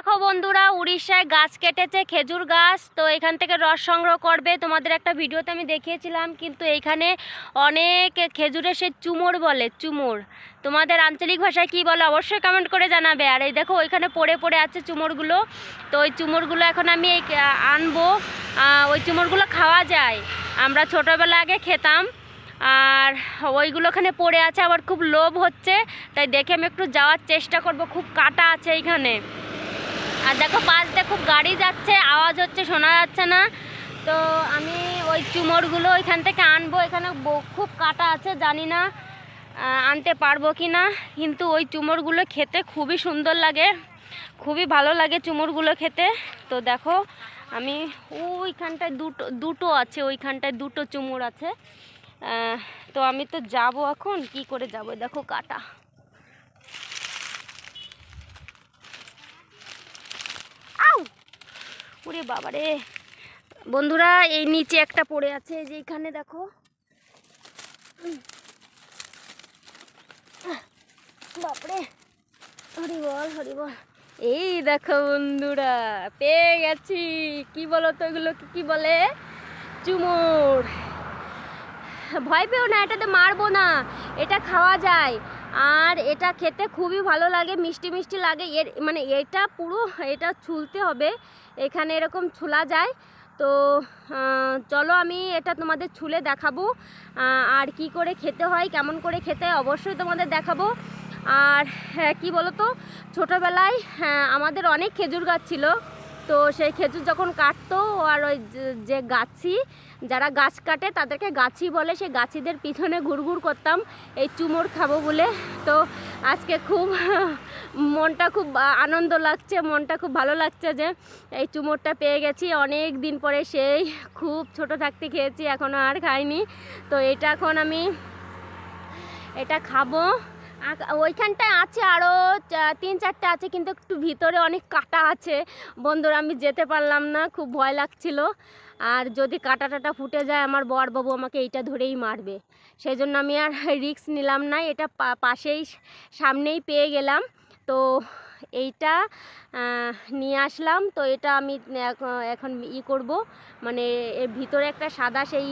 দেখো বন্ধুরা, উড়িষ্যায় গাছ কেটেছে, খেজুর গাছ। তো এখান থেকে রস সংগ্রহ করবে। তোমাদের একটা ভিডিওতে আমি দেখিয়েছিলাম, কিন্তু এইখানে অনেক খেজুরের সে চুমোর বলে, চুমোর। তোমাদের আঞ্চলিক ভাষায় কী বলে, অবশ্যই কমেন্ট করে জানাবে। আর এই দেখো, ওইখানে পড়ে পড়ে আছে চুমোরগুলো। তো ওই চুমোরগুলো এখন আমি আনব। ওই চুমোরগুলো খাওয়া যায়। আমরা ছোটোবেলা আগে খেতাম। আর ওইগুলো ওখানে পড়ে আছে, আবার খুব লোভ হচ্ছে। তাই দেখে আমি একটু যাওয়ার চেষ্টা করব। খুব কাটা আছে এইখানে। আর দেখো পাশ দিয়ে খুব গাড়ি যাচ্ছে, আওয়াজ হচ্ছে, শোনা যাচ্ছে না। তো আমি ওই চুমোরগুলো ওইখান থেকে আনব, এখানে খুব কাটা আছে, জানি না আনতে পারব কি না। কিন্তু ওই চুমোরগুলো খেতে খুবই সুন্দর লাগে, খুবই ভালো লাগে চুমোরগুলো খেতে। তো দেখো, আমি ওইখানটায় দুটো দুটো আছে, ওইখানটায় দুটো চুমুর আছে। তো আমি তো যাব এখন, কি করে যাব? দেখো কাটা। ওরে বাবারে। বন্ধুরা, এই নিচে একটা পড়ে আছে, এই যে এখানে দেখো। বাপরে হরি বল হরি বল এই দেখো বন্ধুরা, পেয়ে গেছি। কি বলো তো এগুলো কি কি বলে? চুমুর। ভয় পেও না, এটাতে মারবো না। এটা খাওয়া যায়। আর এটা খেতে খুবই ভালো লাগে মিষ্টি মিষ্টি লাগে। এর মানে এটা পুরো এটা ছুলতে হবে। এখানে এরকম ছুলা যায়। তো চলো আমি এটা তোমাদের ছুলে দেখাবো। আর কি করে খেতে হয় কেমন করে খেতে হয় অবশ্যই তোমাদের দেখাবো। আর হ্যাঁ, কি বলো তো ছোটোবেলায় হ্যাঁ, আমাদের অনেক খেজুর গাছ ছিল। তো সেই খেজুর যখন কাটতো আর ওই যে- গাছি, যারা গাছ কাটে তাদেরকে গাছি বলে, সেই গাছিদের পিছনে ঘুরঘুর করতাম, এই চুমোর খাব বলে। তো আজকে খুব মনটা খুব আনন্দ লাগছে, মনটা খুব ভালো লাগছে যে এই চুমোরটা পেয়ে গেছি। অনেক দিন পরে সেই খুব ছোট থাকতে খেয়েছি এখনও আর খাইনি। তো এটা এখন আমি, এটা খাব। ওইখানটায় আছে আরও তিন চারটে আছে, কিন্তু একটু ভিতরে অনেক কাটা আছে। বন্ধুরা, আমি যেতে পারলাম না, খুব ভয় লাগছিল। আর যদি কাটা টাটা ফুটে যায়, আমার বরবাবু আমাকে এইটা ধরেই মারবে। সেই জন্য আমি আর রিস্ক নিলাম না, এটা পাশেই সামনেই পেয়ে গেলাম। তো এইটা নিয়ে আসলাম। তো এটা আমি এখন ই করব। মানে এর ভিতরে একটা সাদা সেই